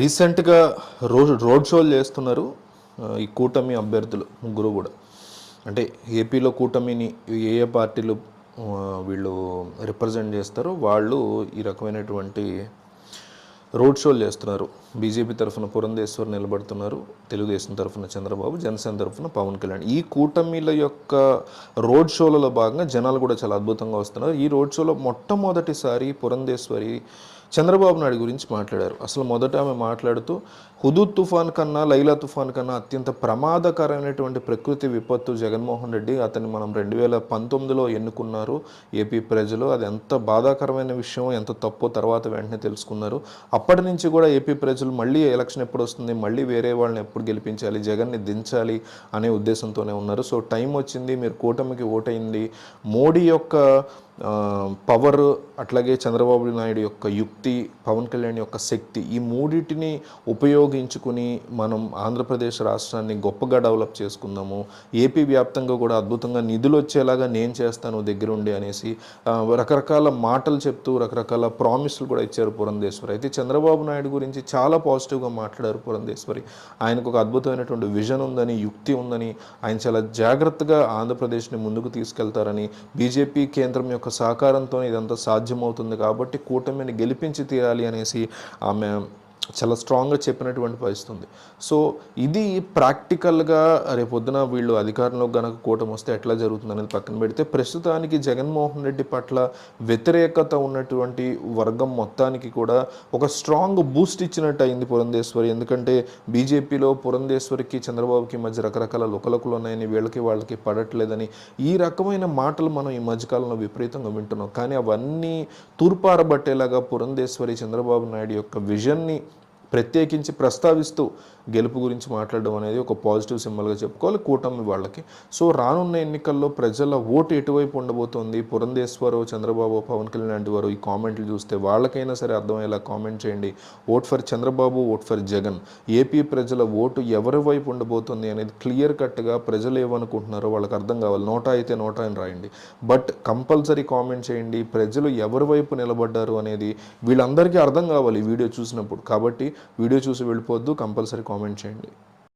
రీసెంట్గా road road షోలు చేస్తున్నారు ఈ కూటమి అభ్యర్థులు ముగ్గురు కూడా. అంటే ఏపీలో కూటమిని ఏ ఏ పార్టీలు వీళ్ళు రిప్రజెంట్ చేస్తారో వాళ్ళు ఈ రకమైనటువంటి రోడ్ షోలు చేస్తున్నారు. బీజేపీ తరఫున పురంధేశ్వర్ నిలబడుతున్నారు తెలుగుదేశం తరఫున చంద్రబాబు జనసేన తరఫున పవన్ కళ్యాణ్. ఈ కూటమిల యొక్క రోడ్ షోలలో భాగంగా జనాలు కూడా చాలా అద్భుతంగా వస్తున్నారు. ఈ రోడ్ షోలో మొట్టమొదటిసారి పురంధేశ్వరి చంద్రబాబు నాయుడు గురించి మాట్లాడారు. అసలు మొదట ఆమె మాట్లాడుతూ హుదూద్ తుఫాన్ కన్నా లైలా తుఫాన్ కన్నా అత్యంత ప్రమాదకరమైనటువంటి ప్రకృతి విపత్తు జగన్మోహన్ రెడ్డి అతన్ని మనం రెండు వేల పంతొమ్మిదిలో ఎన్నుకున్నారు. ఏపీ ప్రజలు అది ఎంత బాధాకరమైన విషయం ఎంత తప్పో తర్వాత వెంటనే తెలుసుకున్నారు. అప్పటి నుంచి కూడా ఏపీ ప్రజలు మళ్ళీ ఎలక్షన్ ఎప్పుడు వస్తుంది మళ్ళీ వేరే వాళ్ళని ఎప్పుడు గెలిపించాలి జగన్ని దించాలి అనే ఉద్దేశంతోనే ఉన్నారు. సో టైం వచ్చింది మీరు కూటమికి ఓటైంది మోడీ యొక్క పవర్ అట్లాగే చంద్రబాబు నాయుడు యొక్క యుక్తి పవన్ కళ్యాణ్ యొక్క శక్తి ఈ మూడింటిని ఉపయోగ ఉపయోగించుకుని మనం ఆంధ్రప్రదేశ్ రాష్ట్రాన్ని గొప్పగా డెవలప్ చేసుకుందాము ఏపీ వ్యాప్తంగా కూడా అద్భుతంగా నిధులు వచ్చేలాగా నేను చేస్తాను దగ్గరుండి అనేసి రకరకాల మాటలు చెప్తూ రకరకాల ప్రామిస్లు కూడా ఇచ్చారు పురంధేశ్వరి. అయితే చంద్రబాబు నాయుడు గురించి చాలా పాజిటివ్గా మాట్లాడారు పురంధేశ్వరి. ఆయనకు ఒక అద్భుతమైనటువంటి విజన్ ఉందని యుక్తి ఉందని ఆయన చాలా జాగ్రత్తగా ఆంధ్రప్రదేశ్ని ముందుకు తీసుకెళ్తారని బీజేపీ కేంద్రం యొక్క సహకారంతో ఇదంతా సాధ్యమవుతుంది కాబట్టి కూటమిని గెలిపించి తీరాలి అనేసి ఆమె చాలా స్ట్రాంగ్గా చెప్పినటువంటి పరిస్థితి ఉంది. సో ఇది ప్రాక్టికల్గా రేపొద్దున వీళ్ళు అధికారంలో గనక కూటమి వస్తే ఎట్లా జరుగుతుంది అనేది పక్కన పెడితే ప్రస్తుతానికి జగన్మోహన్ రెడ్డి పట్ల వ్యతిరేకత ఉన్నటువంటి వర్గం మొత్తానికి కూడా ఒక స్ట్రాంగ్ బూస్ట్ ఇచ్చినట్టు అయింది పురంధేశ్వరి. ఎందుకంటే బీజేపీలో పురంధేశ్వరికి చంద్రబాబుకి మధ్య రకరకాల లుకలకులు ఉన్నాయని వీళ్ళకి వాళ్ళకి పడట్లేదని ఈ రకమైన మాటలు మనం ఈ మధ్యకాలంలో విపరీతంగా వింటున్నాం. కానీ అవన్నీ తూర్పారబట్టేలాగా పురంధేశ్వరి చంద్రబాబు నాయుడు యొక్క విజన్ని ప్రత్యేకించి ప్రస్తావిస్తూ గెలుపు గురించి మాట్లాడడం అనేది ఒక పాజిటివ్ సింబల్గా చెప్పుకోవాలి. కూటమి వాళ్ళకి. సో రానున్న ఎన్నికల్లో ప్రజల ఓటు ఎటువైపు ఉండబోతోంది? పురంధేశ్వరు చంద్రబాబు పవన్ కళ్యాణ్ లాంటి వారు ఈ కామెంట్లు చూస్తే వాళ్ళకైనా సరే అర్థమయ్యేలా కామెంట్ చేయండి. Vote for Chandrababu vote for Jagan. AP ప్రజల ఓటు ఎవరి వైపు ఉండబోతుంది అనేది క్లియర్ కట్గా ప్రజలు ఏమనుకుంటున్నారో వాళ్ళకి అర్థం కావాలి. నోటా అయితే నోటా అని రాయండి. బట్ కంపల్సరీ కామెంట్ చేయండి. ప్రజలు ఎవరి వైపు నిలబడ్డారు అనేది వీళ్ళందరికీ అర్థం కావాలి ఈ వీడియో చూసినప్పుడు. కాబట్టి వీడియో చూసి వెళ్ళిపోవద్దు కంపల్సరీ కామెంట్ చేయండి.